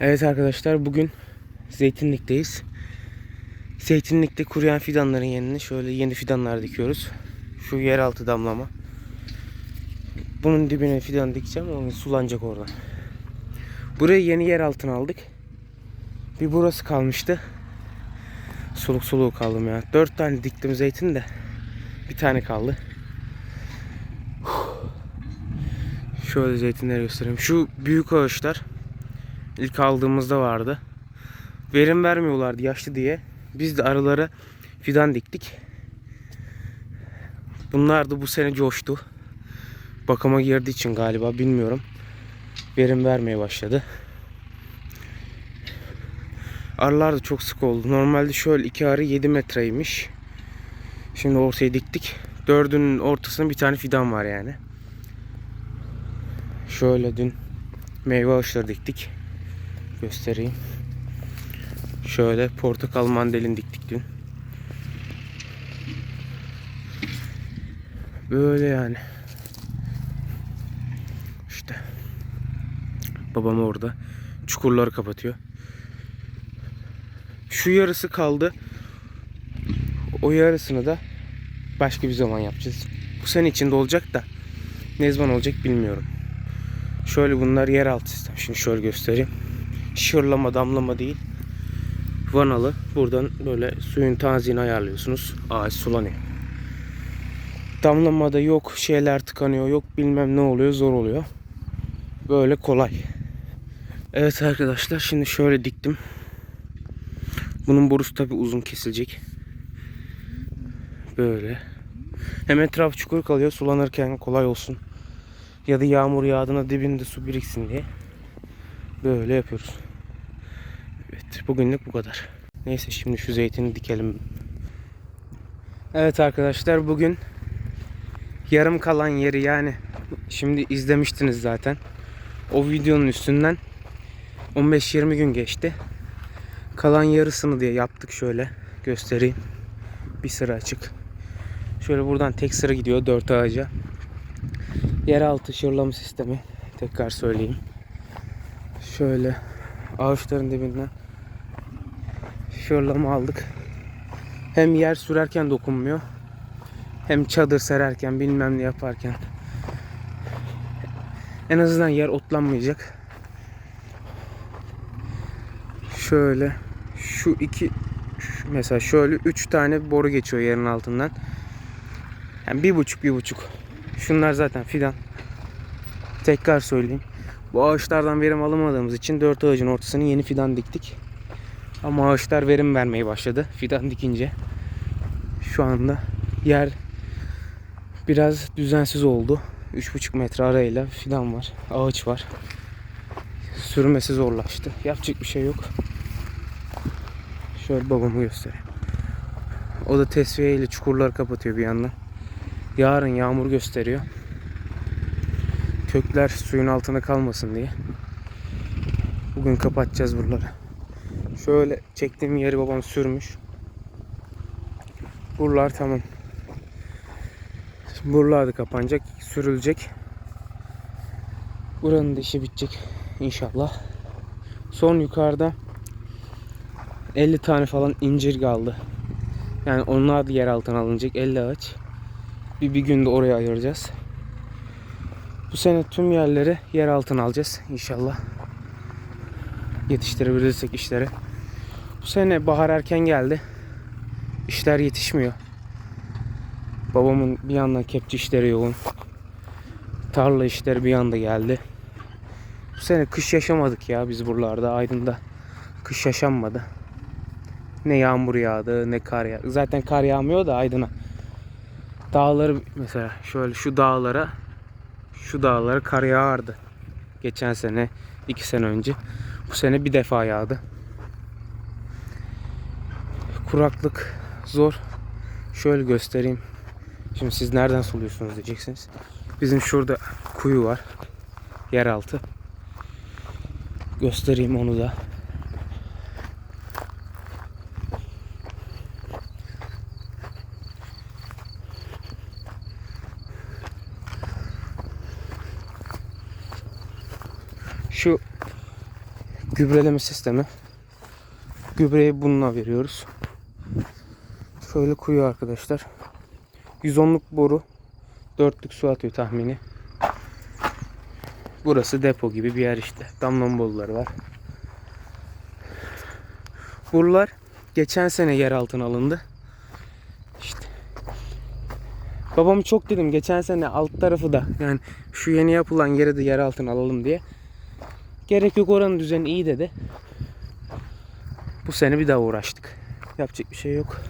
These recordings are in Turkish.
Evet arkadaşlar bugün Zeytinlik'teyiz. Zeytinlik'te kuruyan fidanların yerine şöyle yeni fidanlar dikiyoruz. Şu yeraltı damlama. Bunun dibine fidan dikeceğim onu sulanacak oradan. Burayı yeni yer altına aldık. Bir burası kalmıştı. Soluk soluğu kaldım ya. Dört tane diktim zeytin de. Bir tane kaldı. Şöyle zeytinleri göstereyim. Şu büyük ağaçlar ilk aldığımızda vardı. Verim vermiyorlardı yaşlı diye. Biz de aralara fidan diktik. Bunlar da bu sene coştu. Bakıma girdiği için galiba bilmiyorum. Verim vermeye başladı. Arılar da çok sık oldu. Normalde şöyle iki arı 7 metreymiş. Şimdi ortaya diktik. Dördünün ortasında bir tane fidan var yani. Şöyle dün meyve ağaçları diktik. Göstereyim. Şöyle portakal mandalin diktik dün. Böyle yani. İşte. Babam orada. Çukurları kapatıyor. Şu yarısı kaldı. O yarısını da başka bir zaman yapacağız. Bu sene içinde olacak da ne zaman olacak bilmiyorum. Şöyle bunlar yeraltı sistem. Şimdi şöyle göstereyim. Şırlama damlama değil. Vanalı. Buradan böyle suyun tanzini ayarlıyorsunuz. Ağaç sulanıyor. Damlamada yok şeyler tıkanıyor yok bilmem ne oluyor zor oluyor. Böyle kolay. Evet arkadaşlar şimdi şöyle diktim. Bunun borusu tabi uzun kesilecek. Böyle. Hem etraf çukur kalıyor sulanırken kolay olsun. Ya da yağmur yağdığında dibinde su biriksin diye. Böyle yapıyoruz. Evet bugünlük bu kadar. Neyse şimdi şu zeytini dikelim. Evet arkadaşlar bugün yarım kalan yeri yani şimdi izlemiştiniz zaten. O videonun üstünden 15-20 gün geçti. Kalan yarısını diye yaptık şöyle göstereyim. Bir sıra açık. Şöyle buradan tek sıra gidiyor dört ağaca. Yeraltı şırlama sistemi tekrar söyleyeyim. Şöyle ağaçların dibinden şırlama aldık. Hem yer sürerken dokunmuyor. Hem çadır sererken bilmem ne yaparken. En azından yer otlanmayacak. Şöyle şu iki mesela şöyle üç tane boru geçiyor yerin altından. Yani bir buçuk bir buçuk. Şunlar zaten fidan. Tekrar söyleyeyim. Bu ağaçlardan verim alamadığımız için dört ağacın ortasına yeni fidan diktik. Ama ağaçlar verim vermeye başladı fidan dikince. Şu anda yer biraz düzensiz oldu. 3,5 metre arayla fidan var. Ağaç var. Sürmesi zorlaştı. Yapacak bir şey yok. Şöyle babamı göstereyim. O da tesviye ile çukurları kapatıyor bir yandan. Yarın yağmur gösteriyor. Kökler suyun altına kalmasın diye. Bugün kapatacağız buraları. Şöyle çektiğim yeri babam sürmüş. Buralar tamam. Şimdi buralar da kapanacak, sürülecek. Buranın da işi bitecek inşallah. Son yukarıda 50 tane falan incir kaldı. Yani onlar da yer altına alınacak 50 ağaç. Bir, bir günde oraya ayıracağız. Bu sene tüm yerleri yer altına alacağız inşallah. Yetiştirebilirsek işleri. Bu sene bahar erken geldi. İşler yetişmiyor. Babamın bir yandan kepçe işleri yoğun. Tarla işleri bir yanda geldi. Bu sene kış yaşamadık ya biz buralarda Aydın'da. Kış yaşanmadı. Ne yağmur yağdı ne kar yağdı. Zaten kar yağmıyor da Aydın'a. Dağları mesela şöyle şu dağlara şu dağlara kar yağardı. Geçen sene, iki sene önce. Bu sene bir defa yağdı. Kuraklık zor. Şöyle göstereyim. Şimdi siz nereden suluyorsunuz diyeceksiniz. Bizim şurada kuyu var. Yeraltı. Göstereyim onu da. Şu gübreleme sistemi. Gübreyi bununla veriyoruz. Şöyle kuyu arkadaşlar. 110'luk boru. 4'lük su atıyor tahmini. Burası depo gibi bir yer işte. Damlama boruları var. Buralar geçen sene yer altına alındı. İşte. Babam çok dedim geçen sene alt tarafı da yani şu yeni yapılan yeri de yer altına alalım diye. Gerek yok oranın düzeni iyi dedi. Bu sene bir daha uğraştık. Yapacak bir şey yok.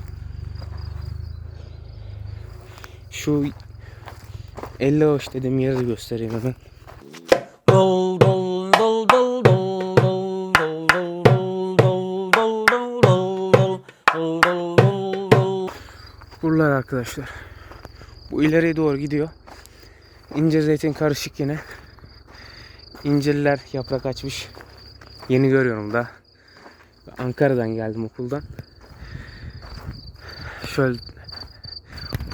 şu 50 ağaç dediğim yeri de göstereyim hemen. Dol Buralar arkadaşlar. Bu ileriye doğru gidiyor. İncir zeytin karışık yine. İncirler yaprak açmış. Yeni görüyorum da. Ankara'dan geldim okuldan. Şöyle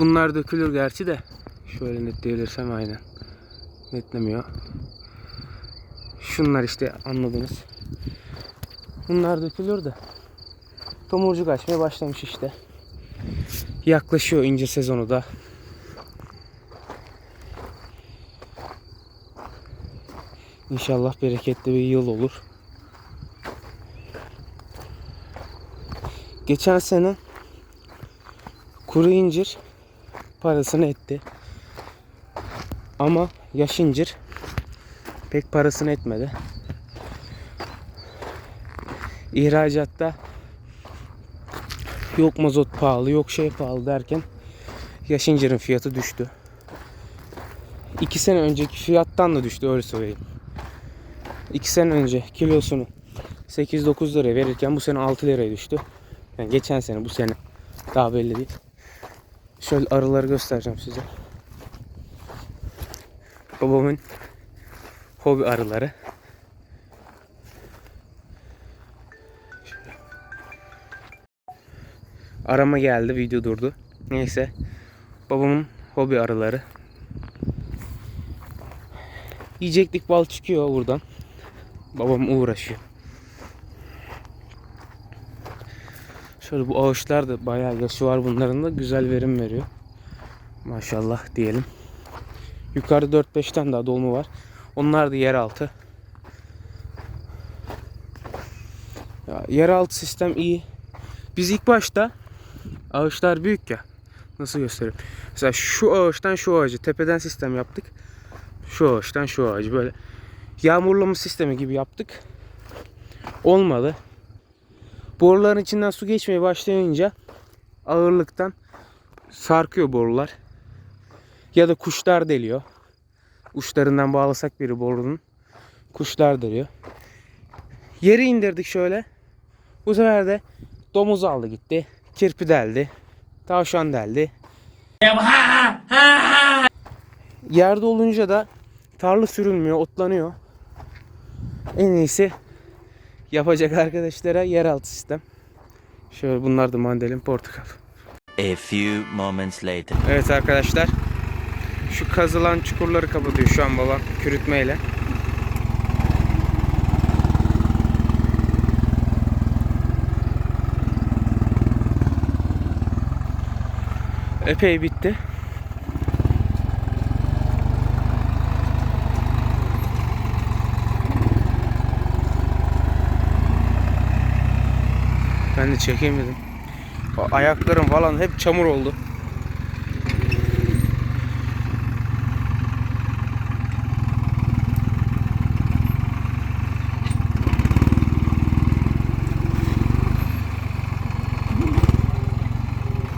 Bunlar dökülür gerçi de. Şöyle netleyebilirsem aynen. Netlemiyor. Şunlar işte anladınız. Bunlar dökülür de. Tomurcuk açmaya başlamış işte. Yaklaşıyor incir sezonu da. İnşallah bereketli bir yıl olur. Geçen sene kuru incir parasını etti. Ama yaş incir pek parasını etmedi. İhracatta yok mazot pahalı yok şey pahalı derken yaş incirin fiyatı düştü. İki sene önceki fiyattan da düştü öyle söyleyeyim. İki sene önce kilosunu 8-9 liraya verirken bu sene 6 liraya düştü. Yani geçen sene bu sene daha belli değil. Şöyle arıları göstereceğim size. Babamın hobi arıları. Arama geldi, video durdu. Neyse. Babamın hobi arıları. Yiyeceklik bal çıkıyor buradan. Babam uğraşıyor. Şöyle bu ağaçlar da bayağı yaşı var bunların da güzel verim veriyor. Maşallah diyelim. Yukarıda 4-5 tane daha dolma var. Onlar da yeraltı. Ya, yeraltı sistem iyi. Biz ilk başta ağaçlar büyük ya. Nasıl göstereyim? Mesela şu ağaçtan şu ağacı tepeden sistem yaptık. Şu ağaçtan şu ağacı böyle yağmurlama sistemi gibi yaptık. Olmadı. Boruların içinden su geçmeye başlayınca ağırlıktan sarkıyor borular. Ya da kuşlar deliyor. Uçlarından bağlasak biri borunun. Kuşlar deliyor. Yeri indirdik şöyle. Bu sefer de domuz aldı gitti. Kirpi deldi. Tavşan deldi. Yerde olunca da tarla sürülmüyor, otlanıyor. En iyisi yapacak arkadaşlara yeraltı sistem. Şöyle bunlar da mandalin portakal. A few moments later. Evet arkadaşlar. Şu kazılan çukurları kapatıyor şu an babam kürütmeyle. Epey bitti. Ben de. O Ayaklarım falan hep çamur oldu.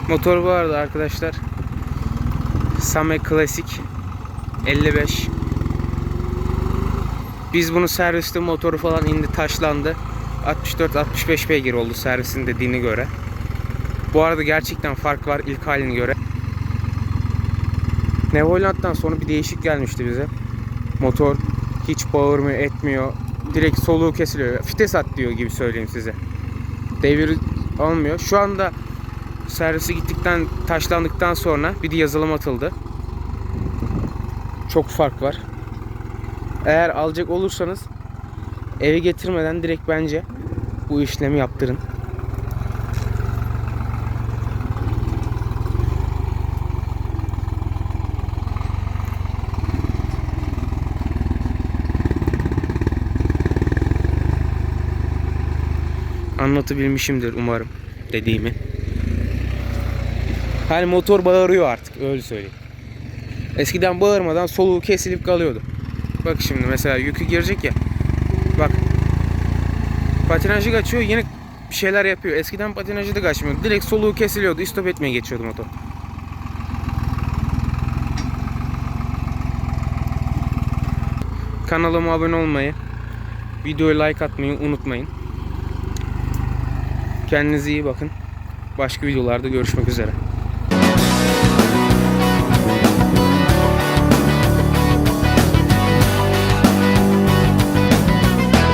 Motor vardı arkadaşlar. Same Classic 55. Biz bunu serviste motoru falan indi taşlandı. 64-65 beygir oldu servisin dediğine göre. Bu arada gerçekten fark var ilk haline göre. Nevoland'dan sonra bir değişik gelmişti bize. Motor hiç bağırmıyor etmiyor. Direkt soluğu kesiliyor. Fites at diyor gibi söyleyeyim size. Devir olmuyor. Şu anda servisi gittikten taşlandıktan sonra bir de yazılım atıldı. Çok fark var. Eğer alacak olursanız eve getirmeden direkt bence bu işlemi yaptırın. Anlatabilmişimdir umarım dediğimi. Hani motor bağırıyor artık öyle söyleyeyim. Eskiden bağırmadan soluğu kesilip kalıyordu. Bak şimdi mesela yükü girecek ya. Patinajı kaçıyor yine bir şeyler yapıyor. Eskiden patinajı da kaçmıyordu. Direkt soluğu kesiliyordu. İstop etmeye geçiyordu motor. Kanalıma abone olmayı, videoya like atmayı unutmayın. Kendinize iyi bakın. Başka videolarda görüşmek üzere.